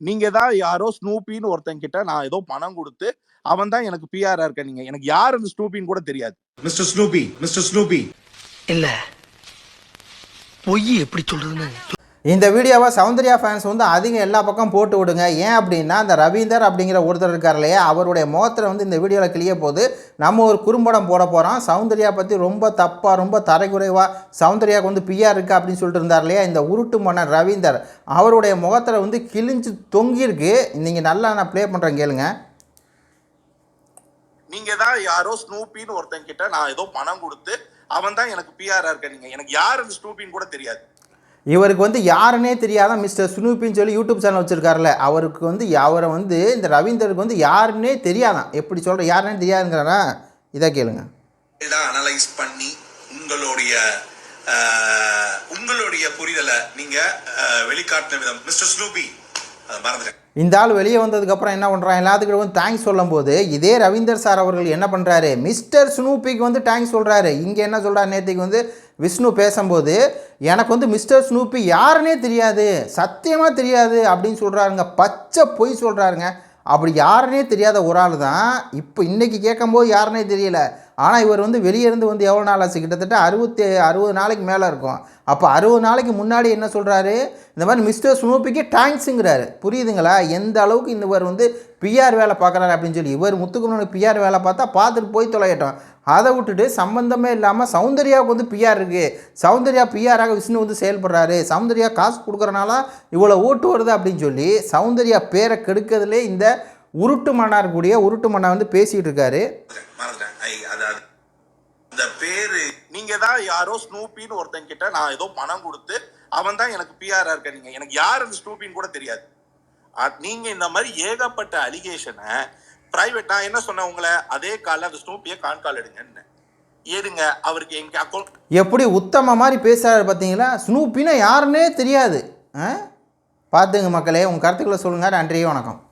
நீங்க தான் யாரோ ஸ்னூப்பின்னு ஒருத்தன் கிட்ட நான் ஏதோ பணம் கொடுத்து அவன் தான் எனக்கு பிஆரா இருக்க நீங்க எனக்கு யார் அந்த ஸ்னூப்பின்னு கூட தெரியாது Mr. Snoopy, Mr. Snoopy. இல்ல பொய் எப்படி சொல்றதுன்னு இந்த வீடியோவை சௌந்தர்யா ஃபேன்ஸ் வந்து அதிகம் எல்லா பக்கம் போட்டு விடுங்க. ஏன் அப்படின்னா இந்த ரவீந்தர் அப்படிங்கிற ஒருத்தர் இருக்கார் இல்லையா? அவருடைய முகத்தில் வந்து இந்த வீடியோவில் கிளிய போது நம்ம ஒரு குறும்படம் போட போகிறோம் சௌந்தர்யா பற்றி ரொம்ப தப்பாக ரொம்ப தரைக்குறைவாக சௌந்தர்யாவுக்கு வந்து பிஆர் இருக்கா அப்படின்னு சொல்லிட்டு இருந்தார் இல்லையா? இந்த உருட்டு மன்னர் ரவீந்தர். அவருடைய முகத்தில் வந்து கிழிஞ்சு தொங்கியிருக்கு. நீங்கள் நல்லா நான் ப்ளே பண்ணுறேன் கேளுங்க. நீங்கள் தான் யாரோ ஸ்னூப்பின்னு ஒருத்தன் கிட்ட நான் ஏதோ பணம் கொடுத்து அவன் தான் எனக்கு பிஆராக இருக்க நீங்கள் எனக்கு யார் அந்த ஸ்னூப்பின்னு கூட தெரியாது. இவருக்கு வந்து யாருன்னே தெரியாத மிஸ்டர் சுனூப்பின்னு சொல்லி யூடியூப் சேனல் வச்சுருக்காருல அவருக்கு வந்து அவரை வந்து இந்த ரவீந்தருக்கு வந்து யாருன்னே தெரியாதான். எப்படி சொல்கிற யாருன்னே தெரியாதுங்கிறாரா? இதை கேளுங்க. அனலைஸ் பண்ணி உங்களுடைய உங்களுடைய புரிதலை நீங்கள் வெளிக்காட்டின விதம். மிஸ்டர் ஸ்னூபி இந்த ஆள் வெளியே வந்ததுக்கப்புறம் என்ன பண்ணுறான் எல்லாத்துக்கிட்ட வந்து தேங்க்ஸ் சொல்லும்போது இதே ரவீந்தர் சார் அவர்கள் என்ன பண்ணுறாரு மிஸ்டர் ஸ்னூப்பிக்கு வந்து தேங்க்ஸ் சொல்கிறாரு இங்கே என்ன சொல்கிறார் நேற்றுக்கு வந்து விஷ்ணு பேசும்போது எனக்கு வந்து மிஸ்டர் ஸ்னூப்பி யாருன்னே தெரியாது. சத்தியமாக தெரியாது அப்படின்னு சொல்கிறாருங்க பச்சை பொய் சொல்கிறாருங்க அப்படி யாருனே தெரியாத ஒரு ஆள் தான். இப்போ இன்றைக்கி கேட்கும்போது யாருனே தெரியல. ஆனால் இவர் வந்து வெளியே இருந்து வந்து எவ்வளோ நாள் ஆச்சு? கிட்டத்தட்ட அறுபத்தி அறுபது நாளைக்கு மேலே இருக்கும். அப்போ அறுபது நாளைக்கு முன்னாடி என்ன சொல்கிறாரு இந்த மாதிரி மிஸ்டர் ஸ்னூப்பிக்கு டேங்க்ஸுங்கிறாரு புரியுதுங்களா? எந்த அளவுக்கு இந்த இவர் வந்து பிஆர் வேலை பார்க்குறாரு அப்படின்னு சொல்லி. இவர் முத்துக்குமரனுக்கு பிஆர் வேலை பார்த்தா பார்த்துட்டு போய் தொலையட்டும். அதை விட்டுட்டு சம்பந்தமே இல்லாமல் சௌந்தர்யாவுக்கு வந்து பிஆர் இருக்குது சௌந்தர்யா பிஆராக விஷ்ணு வந்து செயல்படுறாரு. சௌந்தர்யா காசு கொடுக்குறனால இவ்வளோ ஓட்டு வருது அப்படின்னு சொல்லி சௌந்தர்யா பேரை கெடுக்கிறதுலே இந்த உருட்டு மன்னார் கூடிய உருட்டு மன்னா வந்து பேசிகிட்டு இருக்காரு. இந்த அந்த பேரு நீங்க தான் யாரோ ஸ்னூப்பின்னு ஒருத்தன் கிட்ட நான் ஏதோ பணம் கொடுத்து அவன் தான் எனக்கு பிஆரா இருக்க நீங்க எனக்கு யார் அந்த ஸ்னூப்பின்னு கூட தெரியாது. நீங்க இந்த மாதிரி ஏகப்பட்ட அலிகேஷனை பிரைவேட் நான் என்ன சொன்னேன் உங்களை? அதே காலில் அந்த ஸ்னூப்பியை கான்கால் எடுங்கன்னு. ஏதுங்க? அவருக்கு எங்க அக்கௌண்ட் எப்படி உத்தம மாதிரி பேசுறாரு பார்த்தீங்களா? ஸ்னூப்பினா யாருன்னே தெரியாது. ஆ? பார்த்துங்க மக்களே உங்கள் கருத்துக்களை சொல்லுங்கள் நன்றி வணக்கம்.